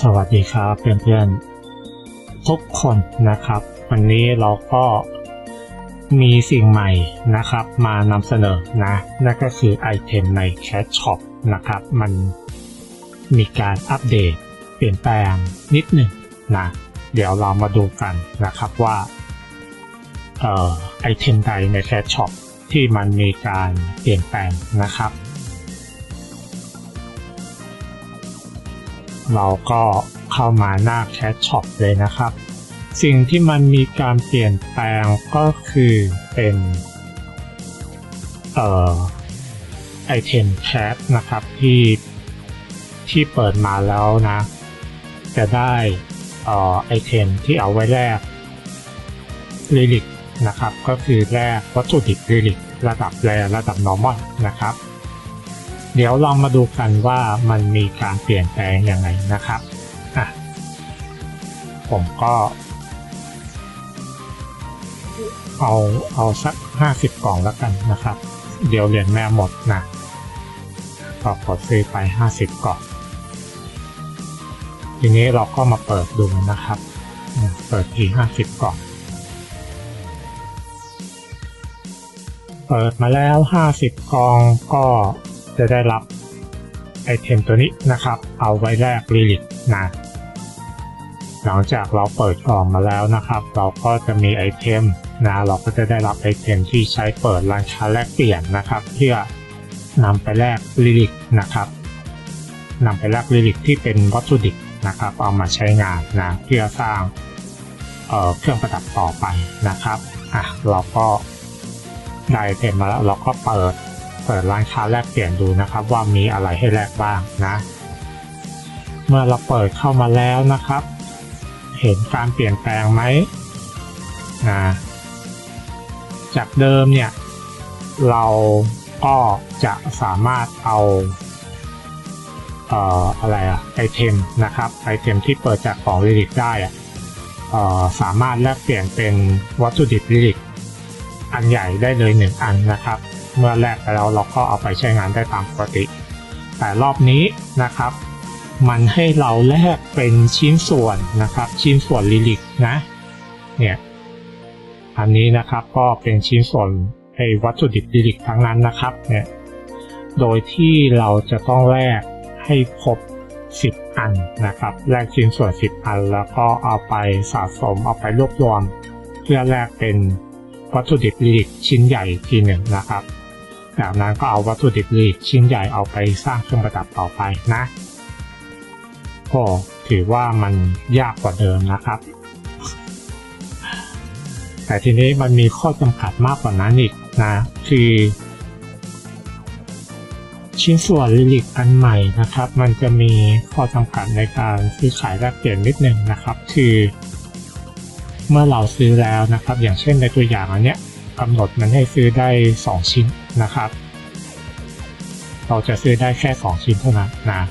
สวัสดีครับเพื่อนๆทุกคนนะครับ วันนี้เราก็มีสิ่งใหม่นะครับมานำเสนอนะนั่นก็คือไอเทมใน Cat Shop นะครับ มันมีการอัปเดต เปลี่ยนแปลงนิดหนึ่งนะเดี๋ยวเรามาดูกันนะครับว่าออไอเทมใดใน Cat Shop ที่มันมีการเปลี่ยนแปลงนะครับ เราก็เข้ามาหน้าแคชช็อปเลยนะครับ สิ่งที่มันมีการเปลี่ยนแปลงก็คือเป็นเอ่อไอเทมแคชนะครับที่ที่เปิดมาแล้วนะ จะได้เอ่อไอเทมที่เอาไว้แลกลิลิกนะครับ ก็คือแลกวัตถุดิบลิลิกระดับแรระดับ normal นะครับ เดี๋ยวลองมาดูกันว่ามันมีการเปลี่ยนแปลงยังไงนะครับอะผมก็ เอาเอาสักห้าสิบกล่องแล้วกันนะครับ เดี๋ยวเหรียญแม่หมดนะก็กดซื้อไปห้าสิบกล่อง ทีนี้เราก็มาเปิดดูนะครับ เปิดทีห้าสิบกล่อง เปิดมาแล้วห้าสิบกล่องก็ จะได้รับไอเทมตัวนี้นะครับ เอาไว้แลกลิลิตนะหลังจากเราเปิดกล่องมาแล้วนะครับ เราก็จะมีไอเทมนะเราก็จะได้รับไอเทมที่ใช้เปิดร้านค้าแลกเปลี่ยนนะครับ เพื่อนำไปแลกลิลิตนะครับนำไปแลกลิลิตที่เป็นวัตถุดิบนะครับ เอามาใช้งานนะเพื่อสร้างเเครื่องประดับต่อไปนะครับอะเราก็ได้ไอเทมมาแล้วเราก็เปิด เปิดร้านค้าแลกเปลี่ยนดูนะครับ ว่ามีอะไรให้แลกบ้างนะ เมื่อเราเปิดเข้ามาแล้วนะครับ เห็นการเปลี่ยนแปลงไหมนะจากเดิมเนี่ย เราก็จะสามารถเอาเอ่ออะไรอะไอเทมนะครับไอเทมที่เปิดจากของลิลิกได้อะเอ่อสามารถแลกเปลี่ยนเป็นวัตถุดิบลิลิกอันใหญ่ได้เลยหนึ่งอันนะครับ เมื่อแลกไปแล้วเราก็เอาไปใช้งานได้ตามปกติ แต่รอบนี้นะครับ มันให้เราแลกเป็นชิ้นส่วนนะครับ ชิ้นส่วนลิลิกนะเนี่ยอันนี้นะครับก็เป็นชิ้นส่วนไอ้วัตถุดิบลิลิกทั้งนั้นนะครับเนี่ยโดยที่เราจะต้องแลกให้ครบ10 อันนะครับ แลกชิ้นส่วน 10 อัน แล้วก็เอาไปสะสมเอาไปรวบรวม เพื่อแลกเป็นวัตถุดิบลิลิกชิ้นใหญ่ทีหนึ่งนะครับ จากนั้นก็เอาวัตถุดิบลิลิกชิ้นใหญ่เอาไปสร้างเครื่องประดับต่อไปนะก็ถือว่ามันยากกว่าเดิมนะครับ แต่ทีนี้มันมีข้อจำกัดมากกว่านั้นอีกนะ คือ ชิ้นส่วนลิลิกอันใหม่นะครับ มันจะมีข้อจำกัดในการซื้อขายแลกเปลี่ยนนิดหนึ่งนะครับ คือ เมื่อเราซื้อแล้วนะครับ อย่างเช่นในตัวอย่างอันเนี้ยกำหนดมันให้ซื้อได้ 2 ชิ้น นะครับ เราจะซื้อได้แค่ 2 ชิ้นเท่านั้นนะ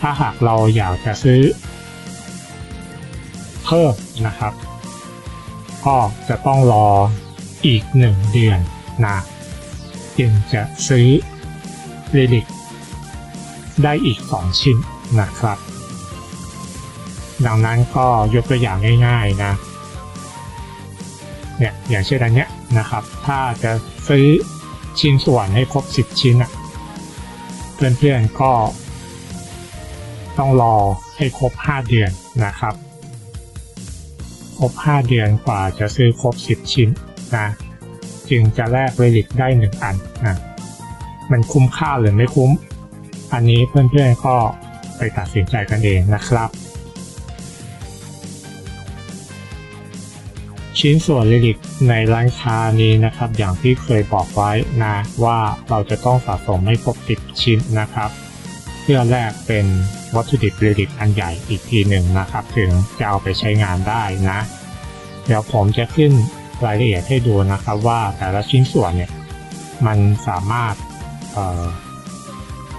ถ้าหากเราอยากจะซื้อ เพิ่มนะครับ ก็จะต้องรออีก 1 เดือนนะจึงจะซื้อลิลิกได้อีก 2 ชิ้นนะครับ ดังนั้นก็ยกตัวอย่างง่าย ๆ นะ เนี่ยอย่างเช่นอันเนี้ยนะครับ ถ้าจะซื้อชิ้นส่วนให้ครบ 10 ชิ้นอะเพื่อนๆก็ ต้องรอให้ครบ 5 เดือนนะครับ ครบ 5 เดือนกว่าจะซื้อครบ 10 ชิ้นนะจึงจะแลกเรลิกได้ 1 อันนะมันคุ้มค่าหรือไม่คุ้ม อันนี้เพื่อนๆก็ไปตัดสินใจกันเองนะครับ ชิ้นส่วนลิลิกในร้านค้านี้นะครับ อย่างที่เคยบอกไว้นะว่าเราจะต้องสะสมให้ครบ10 ชิ้นนะครับ เพื่อแลกเป็นวัตถุดิบลิลิกอันใหญ่อีกทีหนึ่งนะครับ ถึงจะเอาไปใช้งานได้นะ เดี๋ยวผมจะขึ้นรายละเอียดให้ดูนะครับว่าแต่ละชิ้นส่วนเนี่ยมันสามารถ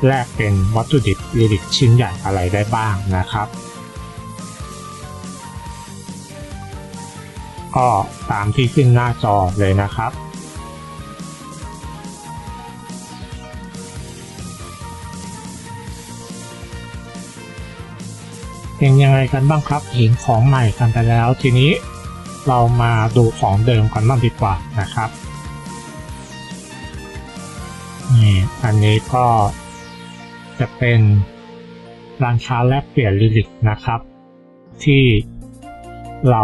แลกเป็นวัตถุดิบลิลิกชิ้นใหญ่อะไรได้บ้างนะครับ ก็ตามที่ขึ้นหน้าจอเลยนะครับ เป็นยังไงกันบ้างครับเห็นของใหม่กันไปแล้ว ทีนี้เรามาดูของเดิมกันบ้างดีกว่านะครับนี่อันนี้ก็จะเป็นร้านค้าแลกเปลี่ยนลิลิกนะครับ ที่เรา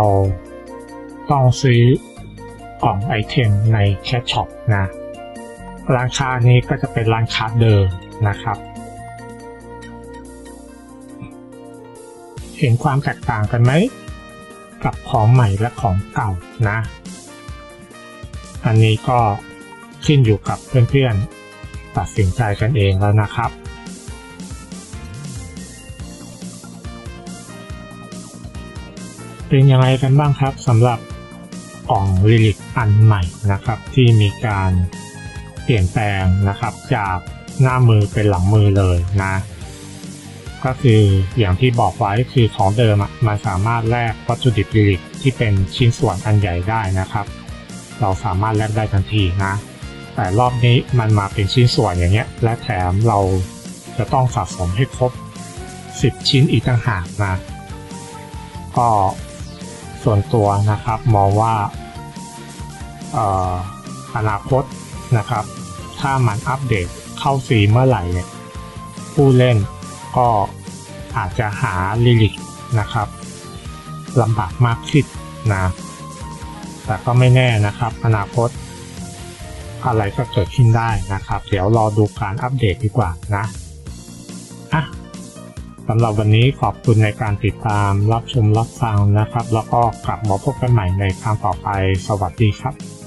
ต้องซื้อกล่องไอเทมในแคชช็อปนะร้านค้านี้ก็จะเป็นร้านค้าเดิมนะครับ เห็นความแตกต่างกันไหม กับของใหม่และของเก่านะ อันนี้ก็ขึ้นอยู่กับเพื่อนๆ ตัดสินใจกันเองแล้วนะครับเป็นยังไงกันบ้างครับสำหรับ กล่องลิลิกอันใหม่นะครับ ที่มีการเปลี่ยนแปลงนะครับจากหน้ามือเป็นหลังมือเลยนะ ก็คืออย่างที่บอกไว้คือของเดิมมันสามารถแลกวัตถุดิบลิลิกที่เป็นชิ้นส่วนอันใหญ่ได้นะครับ เราสามารถแลกได้ทันทีนะ แต่รอบนี้มันมาเป็นชิ้นส่วนอย่างเงี้ย และแถมเราจะต้องสะสมให้ครบ 10 ชิ้นอีกต่างหากนะก็ ส่วนตัวนะครับมองว่าอนาคตนะครับ ถ้ามันอัปเดตเข้าฟรีเมื่อไหร่เนี่ยผู้เล่นก็อาจจะหาลิลิกนะครับลำบากมากขึ้นนะแต่ก็ไม่แน่นะครับ อนาคต อะไรก็เกิดขึ้นได้นะครับ เดี๋ยวรอดูการอัปเดตดีกว่านะ สำหรับวันนี้ขอบคุณในการติดตามรับชมรับฟังนะครับ แล้วก็กลับมาพบกันใหม่ในครั้งต่อไป สวัสดีครับ